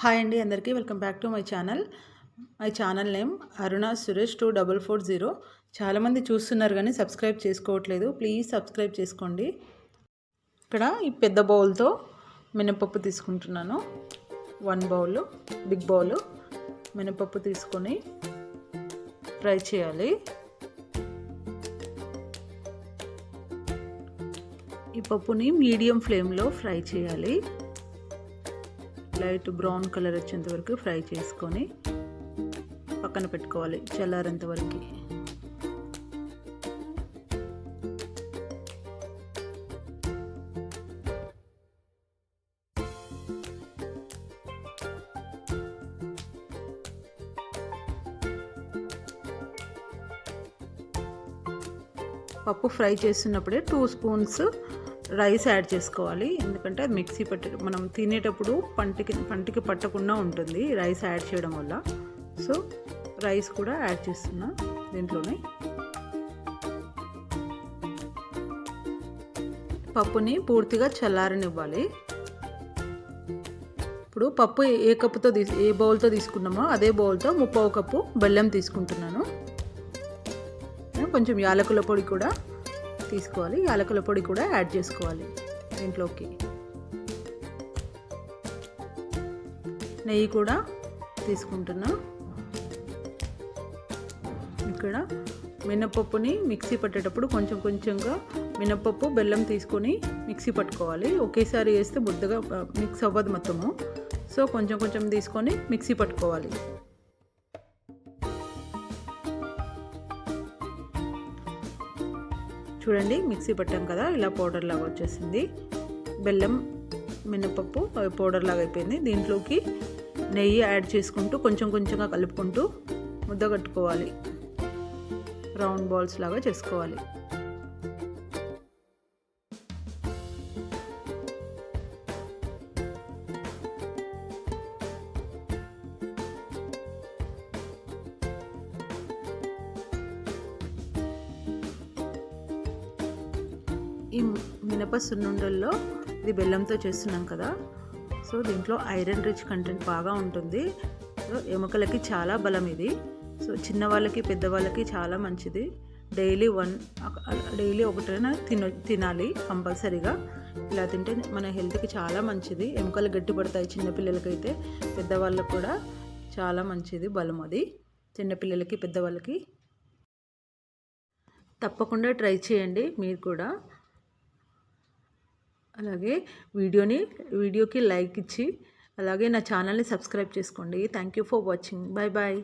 Hi అండి అందరికీ welcome back to my channel. My channel name Aruna Suresh two double four zero. చాలామంది చూస్తున్నారు కానీ సబ్స్క్రైబ్ చేసుకోవట్లేదు. ప్లీజ్ సబ్స్క్రైబ్ చేసుకోండి. ఇక్కడ ఈ పెద్ద బౌల్తో మినపప్పు తీసుకుంటున్నాను. వన్ బౌల్ బిగ్ బౌల్ మినపప్పు తీసుకొని ఫ్రై చేయాలి. ఈ పప్పుని మీడియం ఫ్లేమ్లో ఫ్రై చేయాలి. లైట్ బ్రౌన్ కలర్ వచ్చేంత వరకు ఫ్రై చేసుకొని పక్కన పెట్టుకోవాలి చల్లారేంత వరకు. పప్పు ఫ్రై చేస్తున్నప్పుడే టూ స్పూన్స్ రైస్ యాడ్ చేసుకోవాలి. ఎందుకంటే అది మిక్సీ పట్టి మనం తినేటప్పుడు పంటికి పంటికి పట్టకుండా ఉంటుంది రైస్ యాడ్ చేయడం వల్ల. సో రైస్ కూడా యాడ్ చేస్తున్నా దీంట్లోనే. పప్పుని పూర్తిగా చల్లారనివ్వాలి. ఇప్పుడు పప్పు ఏ కప్పుతో తీసు ఏ బౌల్తో తీసుకున్నామో అదే బౌల్తో ముప్పావు కప్పు బెల్లం తీసుకుంటున్నాను. కొంచెం యాలకుల పొడి కూడా తీసుకోవాలి. యాలకుల పొడి కూడా యాడ్ చేసుకోవాలి దీంట్లోకి నెయ్యి కూడా తీసుకుంటున్నా. ఇక్కడ మినపప్పుని మిక్సీ పట్టేటప్పుడు కొంచెం కొంచెంగా మినపప్పు బెల్లం తీసుకొని మిక్సీ పట్టుకోవాలి. ఒకేసారి వేస్తే బుద్ధగా మిక్స్ అవ్వదు మొత్తము. సో కొంచెం కొంచెం తీసుకొని మిక్సీ పట్టుకోవాలి. చూడండి మిక్సీ పట్టాం కదా ఇలా పౌడర్ లాగా వచ్చేసింది. బెల్లం మినపప్పు పౌడర్ లాగా అయిపోయింది. దీంట్లోకి నెయ్యి యాడ్ చేసుకుంటూ కొంచెం కొంచెంగా కలుపుకుంటూ ముద్ద కట్టుకోవాలి. రౌండ్ బాల్స్ లాగా చేసుకోవాలి. ఈ మినప సున్నుండల్లో ఇది బెల్లంతో చేస్తున్నాం కదా. సో దీంట్లో ఐరన్ రిచ్ కంటెంట్ బాగా ఉంటుంది. సో ఎముకలకి చాలా బలం ఇది. సో చిన్నవాళ్ళకి పెద్దవాళ్ళకి చాలా మంచిది. డైలీ వన్ డైలీ ఒకటైనా తిన తినాలి కంపల్సరీగా. ఇలా తింటే మన హెల్త్కి చాలా మంచిది. ఎముకలు గట్టిపడతాయి చిన్నపిల్లలకైతే పెద్దవాళ్ళకు కూడా చాలా మంచిది బలం అది. చిన్నపిల్లలకి పెద్దవాళ్ళకి తప్పకుండా ట్రై చేయండి మీరు కూడా. అలాగే వీడియోని వీడియోకి లైక్ ఇచ్చి అలాగే నా ఛానల్ని సబ్స్క్రైబ్ చేసుకోండి. Thank you for watching bye bye